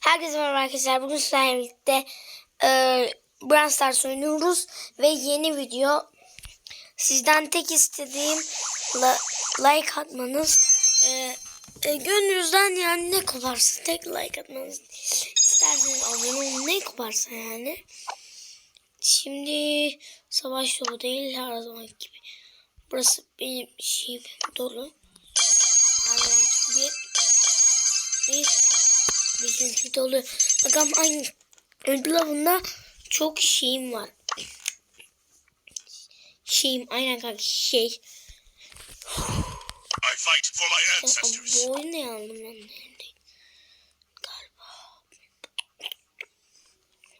Herkese merhaba arkadaşlar. Bugün sizlerle birlikte e, Brawl Stars oynuyoruz. Ve yeni video. Sizden tek istediğim la- like atmanız. E, e, gönlünüzden yani ne koparsa tek like atmanız. İsterseniz abone olun ne koparsa yani. Şimdi savaş dolu değil her zaman gibi. Burası benim şeyim dolu. Bizimki dolu. Bakalım aynı ödül avında çok şeyim var. Şeyim aynen kanka şey. I fight for my ancestors. Bu oyunu ne aldım ben de. Galiba.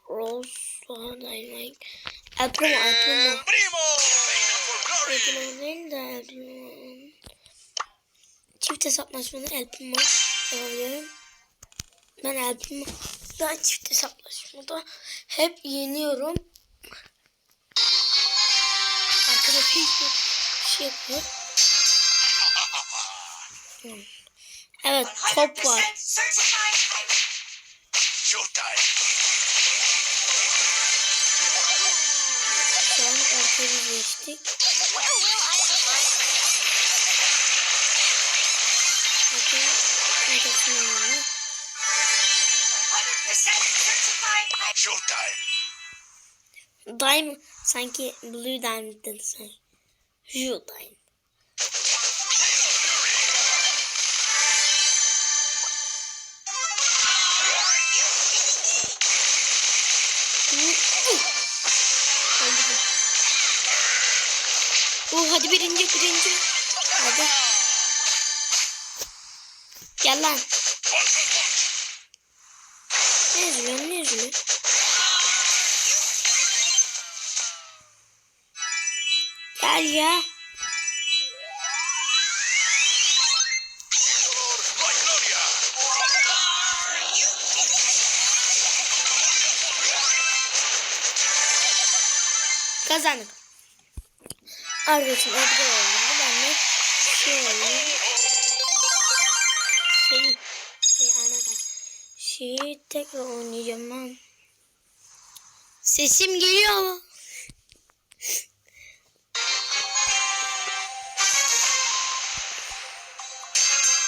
Rose var Dynamite. El Primo, El Primo. El! Primo değil de El Primo. Çift hesaplaşmada El Primo yapabiliyorum. Ben ben çift hesaplaşmada hep yeniyorum. Arkadaşım bir şey yapıyor. Evet top var. Şu an ortaya geçtik. Bakın yanına. Showtime! Diamond sanki Blue Diamond dedi sen. Öldürdüm. Oh hadi birinci birinci. Hadi. Gel lan. Ne üzülüyorsun ne üzülüyorsun? Gel ya. Kazandık. Arkadaşım Edgar öldürdü. Ben de şey olayım. Şey. Şeyi tekrar oynayacağım ben. Sesim geliyor?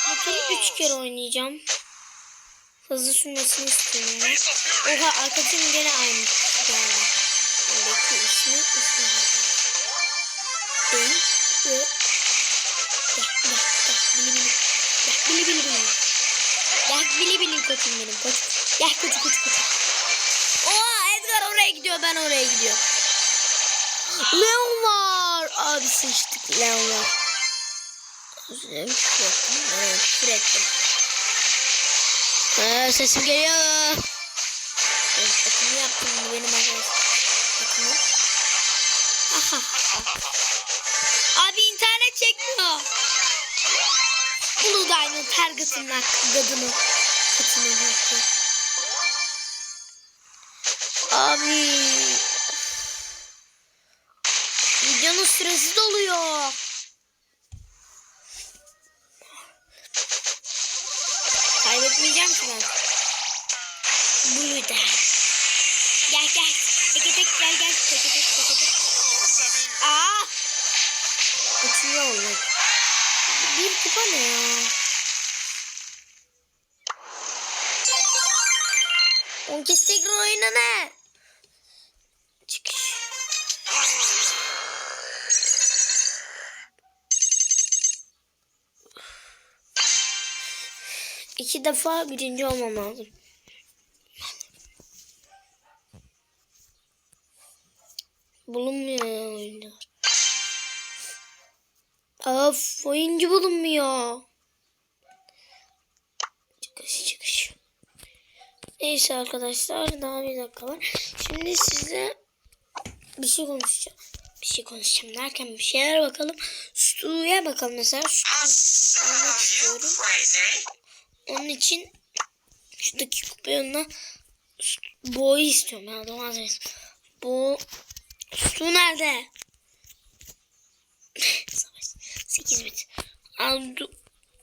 Bu tur üç kere oynayacağım. Hızlı sürmesini istiyorum. Oha arkadaşım gene aynı Gel bili bili koçum benim koç. Gel koç koç koç. Oha Edgar oraya gidiyor ben oraya gidiyorum. Leon var. Abi sıçtık Leon var. Evet, evet, sürekli. Ee, sesim geliyor. Evet, bakımı yaptım benim arkadaşım. Bakımı. Aha. Abi internet çekmiyor. Blue Diamond her gıtının gadını. Katının hakkı. Abi. Videonun süresi doluyor. Kaybetmeyeceğim ki ben. Burada. Gel gel. Teke tek gel gel. Teke tek teke tek. Aa. Uçuyor olduk. Bir kupa ne ya? On kez tekrar oyna ne? Çıkış. İki defa birinci olmam lazım. Bulunmuyor ya oyuncular. Of oyuncu bulunmuyor. Çıkış çıkış. Neyse arkadaşlar daha bir dakika var. Şimdi size bir şey konuşacağım. Bir şey konuşacağım derken bir şeyler bakalım. Stu'ya bakalım mesela. Stu almak istiyorum. Onun için şuradaki kupayonuna boğu istiyorum. Ya domates. Bu Stu nerede? Savaş. 8 bit. Al,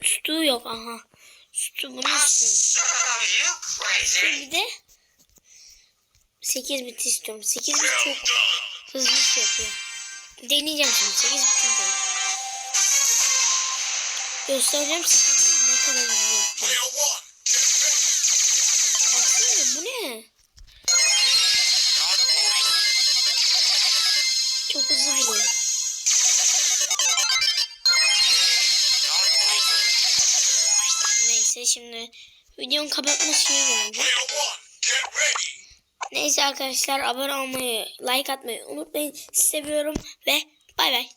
Stu yok aha. Sütü bunu istiyorum. Crazy? Bir de 8 bit istiyorum. 8 bit çok hızlı iş yapıyor. Deneyeceğim şimdi 8 bitin de. Göstereceğim size ne kadar hızlı yapıyor. Neyse şimdi videonun kapatma şeyi geldi. Neyse arkadaşlar abone olmayı, like atmayı unutmayın. Seviyorum ve bay bay.